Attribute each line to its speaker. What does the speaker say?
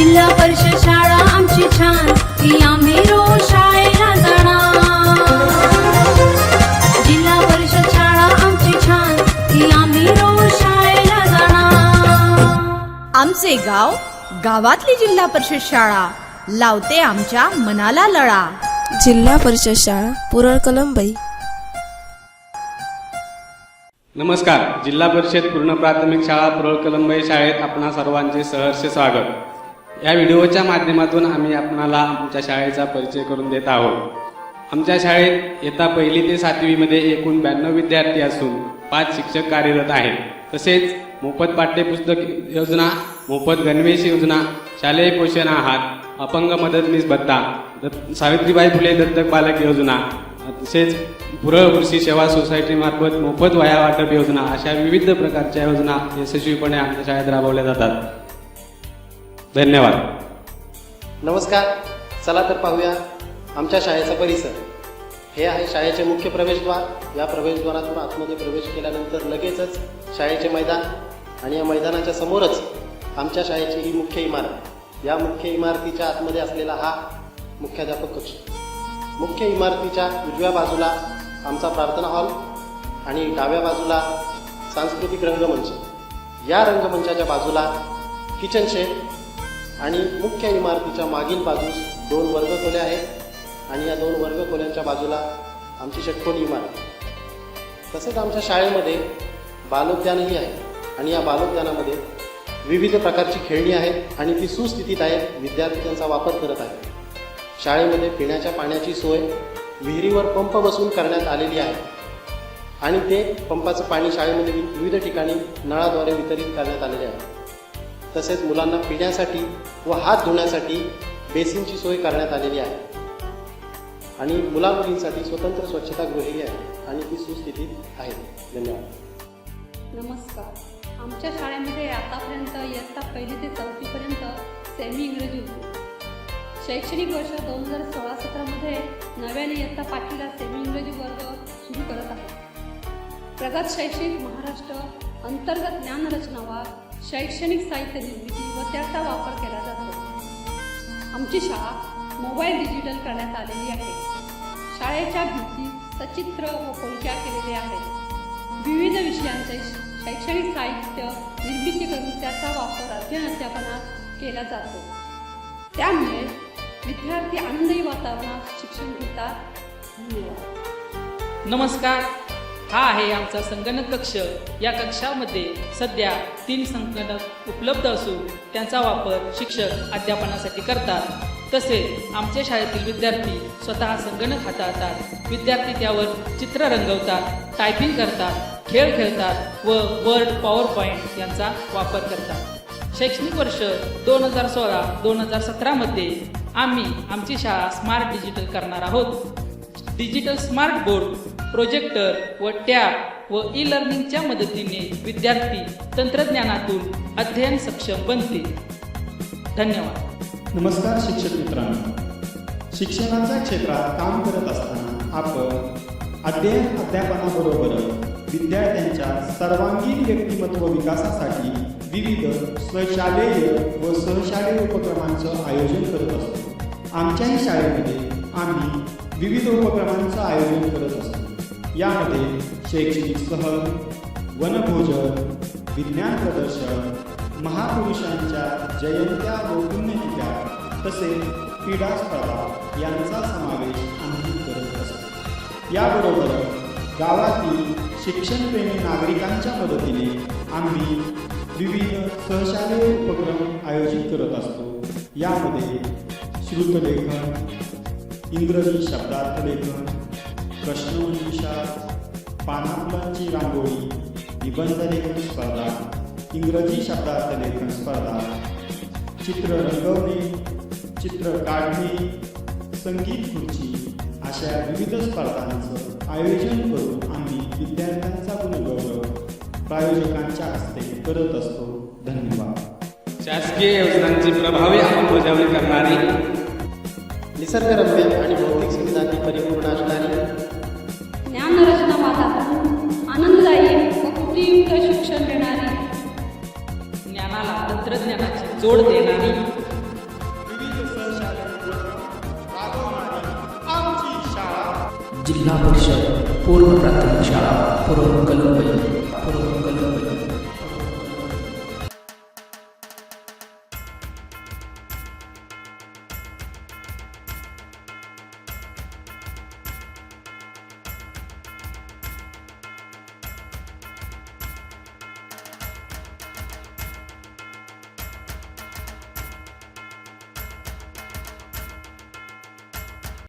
Speaker 1: जिल्हा परिषद शाळा आमची छान. ती आम्ही रोज शाळेला जाणार. जिल्हा परिषद शाळा आमची छान. ती आम्ही रोज शाळेला जाणार.
Speaker 2: आमचे गाव गावातली जिल्हा परिषद शाळा. लावते आमच्या मनाला लळा.
Speaker 3: जिल्हा परिषद शाळा पुरळ कलंबई.
Speaker 4: नमस्कार. जिल्हा परिषद पूर्ण प्राथमिक शाळा पुरळ कलंबई शाळेत आपणा सर्वांचे सहर्ष स्वागत. या व्हिडिओच्या माध्यमातून आम्ही आपणाला आमच्या शाळेचा परिचय करून देत आहोत. आमच्या शाळेत येता पहिली ते सातवीमध्ये एकूण ब्याण्णव विद्यार्थी असून पाच शिक्षक कार्यरत आहेत. तसेच मोफत पाठ्यपुस्तक योजना मोफत गणवेश योजना शालेय पोषण आहार अपंग मदतनीस भत्ता दत्त सावित्रीबाई फुले दत्तक बालक योजना तसेच पुरळ कृषी सेवा सोसायटीमार्फत मोफत वाया वाटप योजना अशा विविध प्रकारच्या योजना यशस्वीपणे आमच्या शाळेत राबवल्या जातात. धन्यवाद.
Speaker 5: नमस्कार. चला तर पाहूया आमच्या शाळेचा परिसर. हे आहे शाळेचे मुख्य प्रवेशद्वार. या प्रवेशद्वारातून आतमध्ये प्रवेश केल्यानंतर लगेचच शाळेचे मैदान आणि या मैदानाच्या समोरच आमच्या शाळेची ही मुख्य इमारत. या मुख्य इमारतीच्या आतमध्ये असलेला हा मुख्याध्यापक कक्ष. मुख्य इमारतीच्या उजव्या बाजूला आमचा प्रार्थना हॉल आणि डाव्या बाजूला सांस्कृतिक रंगमंच. या रंगमंचाच्या बाजूला किचन शेड आणि मुख्य इमारतीच्या मागील बाजूस दोन वर्गखोल्या आहेत आणि या दोन वर्गखोल्यांच्या बाजूला आमची षटकोनी इमारत. तसेच आमच्या शाळेमध्ये बालोद्यानही आहे आणि या बालोद्यानामध्ये विविध प्रकारची खेळणी आहेत आणि ती सुस्थितीत आहेत विद्यार्थी त्यांचा वापर करत आहेत. शाळेमध्ये पिण्याच्या पाण्याची सोय विहिरीवर पंप बसून करण्यात आलेली आहे. आणि ते पंपाचं पाणी शाळेमध्ये विविध ठिकाणी नळाद्वारे वितरित करण्यात आलेले आहे. तसेच मुलांना पिण्यासाठी व हात धुण्यासाठी बेसिनची सोय करण्यात आलेली आहे. आणि मुलामुलींसाठी स्वतंत्र स्वतंत्र स्वच्छतागृहही आहे आणि ती सुस्थितीत आहे. धन्यवाद.
Speaker 6: नमस्कार. आमच्या शाळेमध्ये आतापर्यंत इयत्ता पहिली ते चौथीपर्यंत सेमी इंग्रजी होती. शैक्षणिक वर्ष दोन हजार सोळा सतरामध्ये नव्याने इयत्ता पाचवीला सेमी इंग्रजी वर्ग सुरू करत आहे प्रगत शैक्षणिक महाराष्ट्र अंतर्गत ज्ञानरचनावाद शैक्षणिक साहित्य निर्मिती व त्याचा वापर केला जातो. आमची शाळा मोबाईल डिजिटल करण्यात आलेली आहे. शाळेच्या भिंती सचित्र व कोणत्या केलेले आहेत. विविध विषयांचे शैक्षणिक साहित्य निर्मिती करून त्याचा वापर अध्ययन अध्यापनात केला जातो. त्यामुळे विद्यार्थी आनंदी वातावरणात शिक्षण घेतात. धन्यवाद.
Speaker 7: नमस्कार. हा आहे आमचा संगणक कक्ष. या कक्षामध्ये सध्या तीन संगणक उपलब्ध असून त्यांचा वापर शिक्षक अध्यापनासाठी करतात. तसेच आमच्या शाळेतील विद्यार्थी स्वतः संगणक हाताळतात. विद्यार्थी त्यावर चित्र रंगवतात टायपिंग करतात खेळ खेळतात व वर्ड पॉवर पॉईंट यांचा वापर करतात. शैक्षणिक वर्ष दोन हजार सोळा दोन हजार सतरामध्ये आम्ही आमची शाळा स्मार्ट डिजिटल करणार आहोत. डिजिटल स्मार्ट बोर्ड प्रोजेक्टर व टॅब व ई लर्निंगच्या मदतीने विद्यार्थी तंत्रज्ञानातून अध्ययन सक्षम बनतील धन्यवाद.
Speaker 8: नमस्कार शिक्षक मित्रांनो. शिक्षणाच्या क्षेत्रात काम करत असताना आपण अध्ययन अध्यापनाबरोबर विद्यार्थ्यांच्या सर्वांगीण व्यक्तिमत्व विकासासाठी विविध स्वशालेय व सहशालेय उपक्रमांचं आयोजन करत असतो. आमच्याही शाळेमध्ये आम्ही विविध उपक्रमांचं आयोजन करत असतो. यामध्ये शैक्षणिक सहल वनभोजन विज्ञान प्रदर्शन महापुरुषांच्या जयंत्या व पुण्यतिथ्या तसेच क्रीडा स्पर्धा यांचा समावेश आम्ही करत असतो. याबरोबर गावातील शिक्षणप्रेमी नागरिकांच्या मदतीने आम्ही विविध सहशालेय उपक्रम आयोजित करत असतो. यामध्ये श्रुतलेखन इंग्रजी शब्दार्थ प्रश्नमंजुषा पानाफुलांची रांगोळी निबंध लेखन स्पर्धा इंग्रजी शब्दार्थ लेखन स्पर्धा चित्र रंगवणे चित्र काढणे संगीत खुर्ची अशा विविध स्पर्धांचं आयोजन करून आम्ही विद्यार्थ्यांचा गुणगौरव प्रायोजकांच्या हस्ते करत असतो. धन्यवाद.
Speaker 4: शासकीय योजनांची प्रभावी अंमलबजावणी करणारी
Speaker 5: निसर्गरम्य आणि भौतिक सुविधांनी परिपूर्ण असणारी
Speaker 7: जोड देणारी.
Speaker 9: जिल्हा परिषद पूर्व प्राथमिक शाळा पूर्व कलंबई